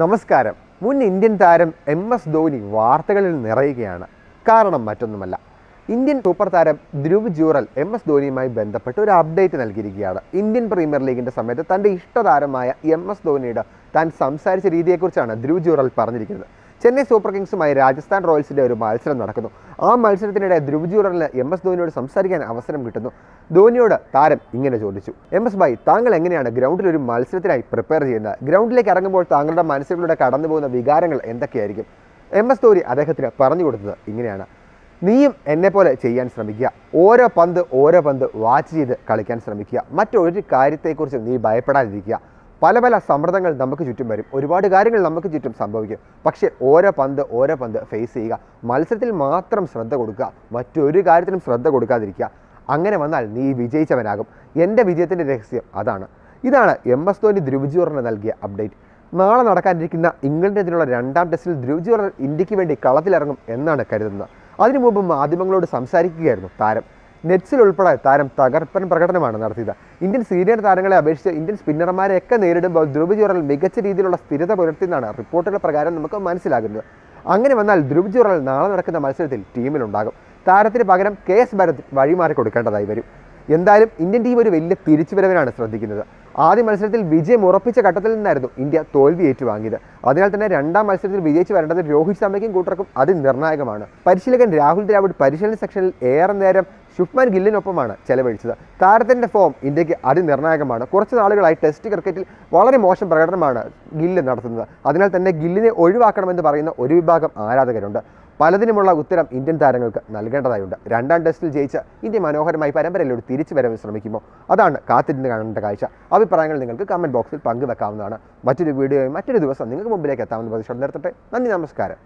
നമസ്കാരം. മുൻ ഇന്ത്യൻ താരം എം എസ് ധോനി വാർത്തകളിൽ നിറയുകയാണ്. കാരണം മറ്റൊന്നുമല്ല. ഇന്ത്യൻ സൂപ്പർ താരം ധ്രുവ് ജൂറൽ എം എസ് ധോനിയുമായി ബന്ധപ്പെട്ട് ഒരു അപ്ഡേറ്റ് നൽകിയിരിക്കുകയാണ്. ഇന്ത്യൻ പ്രീമിയർ ലീഗിന്റെ സമയത്ത് തന്റെ ഇഷ്ടതാരമായ എം എസ് ധോനിയുടെ താൻ സംസാരിച്ച രീതിയെക്കുറിച്ചാണ് ധ്രുവ് ജൂറൽ പറഞ്ഞിരിക്കുന്നത്. ചെന്നൈ സൂപ്പർ കിങ്സുമായി രാജസ്ഥാൻ റോയൽസിന്റെ ഒരു മത്സരം നടക്കുന്നു. ആ മത്സരത്തിനിടെ ധ്രുവ് ജൂറലിന് എം എസ് ധോനിയോട് സംസാരിക്കാൻ അവസരം കിട്ടുന്നു. ധോനിയോട് താരം ഇങ്ങനെ ചോദിച്ചു. എം എസ് ഭായ് താങ്കൾ എങ്ങനെയാണ് ഗ്രൗണ്ടിൽ ഒരു മത്സരത്തിനായി പ്രിപ്പയർ ചെയ്യുന്നത്? ഗ്രൗണ്ടിലേക്ക് ഇറങ്ങുമ്പോൾ താങ്കളുടെ മനസ്സിലൂടെ കടന്നു പോകുന്ന വികാരങ്ങൾ എന്തൊക്കെയായിരിക്കും? എം എസ് ധോനി അദ്ദേഹത്തിന് പറഞ്ഞു കൊടുത്തത് ഇങ്ങനെയാണ്. നീയും എന്നെ പോലെ ചെയ്യാൻ ശ്രമിക്കുക. ഓരോ പന്ത് ഓരോ പന്ത് വാച്ച് ചെയ്ത് കളിക്കാൻ ശ്രമിക്കുക. മറ്റൊരു കാര്യത്തെക്കുറിച്ച് നീ ഭയപ്പെടാതിരിക്കുക. പല പല സമ്മർദ്ദങ്ങൾ നമുക്ക് ചുറ്റും വരും. ഒരുപാട് കാര്യങ്ങൾ നമുക്ക് ചുറ്റും സംഭവിക്കും. പക്ഷേ ഓരോ പന്ത് ഓരോ പന്ത് ഫേസ് ചെയ്യുക. മത്സരത്തിൽ മാത്രം ശ്രദ്ധ കൊടുക്കുക. മറ്റൊരു കാര്യത്തിനും ശ്രദ്ധ കൊടുക്കാതിരിക്കുക. അങ്ങനെ വന്നാൽ നീ വിജയിച്ചവനാകും. എന്റെ വിജയത്തിന്റെ രഹസ്യം അതാണ്. ഇതാണ് എം എസ് ധോനി ധ്രുവജൂറിന് നൽകിയ അപ്ഡേറ്റ് നാളെ നടക്കാനിരിക്കുന്ന ഇംഗ്ലണ്ടിനെതിരെയുള്ള രണ്ടാം ടെസ്റ്റിൽ ധ്രുവജൂർ ഇന്ത്യയ്ക്ക് വേണ്ടി കളത്തിലിറങ്ങും എന്നാണ് കരുതുന്നത്. അതിനു മുമ്പ് മാധ്യമങ്ങളോട് സംസാരിക്കുകയായിരുന്നു താരം. നെറ്റ്സിൽ ഉൾപ്പെടെ താരം തകർപ്പൻ പ്രകടനമാണ് നടത്തിയത്. ഇന്ത്യൻ സീനിയർ താരങ്ങളെ അപേക്ഷിച്ച് ഇന്ത്യൻ സ്പിന്നർമാരെയൊക്കെ നേരിടുമ്പോൾ ധ്രുവ് ജോറൽ മികച്ച രീതിയിലുള്ള സ്ഥിരത പുലർത്തിയെന്നാണ് റിപ്പോർട്ടുകൾ പ്രകാരം നമുക്ക് മനസ്സിലാകുന്നത്. അങ്ങനെ വന്നാൽ ധ്രുവ് ജോറൽ നാളെ നടക്കുന്ന മത്സരത്തിൽ ടീമിലുണ്ടാകും. താരത്തിന് പകരം കെ എസ് ഭരത് വഴിമാറി കൊടുക്കേണ്ടതായി വരും. എന്തായാലും ഇന്ത്യൻ ടീം ഒരു വലിയ തിരിച്ചുവരവിനാണ് ശ്രദ്ധിക്കുന്നത്. ആദ്യ മത്സരത്തിൽ വിജയം ഉറപ്പിച്ച ഘട്ടത്തിൽ നിന്നായിരുന്നു ഇന്ത്യ തോൽവി ഏറ്റുവാങ്ങിയത്. അതിനാൽ തന്നെ രണ്ടാം മത്സരത്തിൽ വിജയിച്ച് വരേണ്ടത് രോഹിത് ശർമ്മയ്ക്കും കൂട്ടർക്കും അത് നിർണായകമാണ് പരിശീലകൻ രാഹുൽ ദ്രാവിഡ് പരിശീലന സെക്ഷനിൽ ഏറെ നേരം ശുഭ്മാൻ ഗില്ലിനൊപ്പമാണ് ചെലവഴിച്ചത്. താരത്തിന്റെ ഫോം ഇന്ത്യയ്ക്ക് അതിനിർണായകമാണ്. കുറച്ച് നാളുകളായി ടെസ്റ്റ് ക്രിക്കറ്റിൽ വളരെ മോശം പ്രകടനമാണ് ഗില്ല് നടത്തുന്നത്. അതിനാൽ തന്നെ ഗില്ലിനെ ഒഴിവാക്കണമെന്ന് പറയുന്ന ഒരു വിഭാഗം ആരാധകരുണ്ട്. പലതിനുമുള്ള ഉത്തരം ഇന്ത്യൻ താരങ്ങൾക്ക് നൽകേണ്ടതായുണ്ട്. രണ്ടാം ടെസ്റ്റിൽ ജയിച്ച ഇന്ത്യ മനോഹരമായി പരമ്പരയിലൂടെ തിരിച്ചു വരവ് ശ്രമിക്കുമോ? അതാണ് കാത്തിരുന്ന് കാണേണ്ട കാഴ്ച. അഭിപ്രായങ്ങൾ നിങ്ങൾക്ക് കമന്റ് ബോക്സിൽ പങ്കുവെക്കാവുന്നതാണ്. മറ്റൊരു വീഡിയോയും മറ്റൊരു ദിവസം നിങ്ങൾക്ക് മുമ്പിലേക്ക് എത്താമെന്ന് പ്രതീക്ഷ നിർത്തട്ടെ. നന്ദി നമസ്കാരം.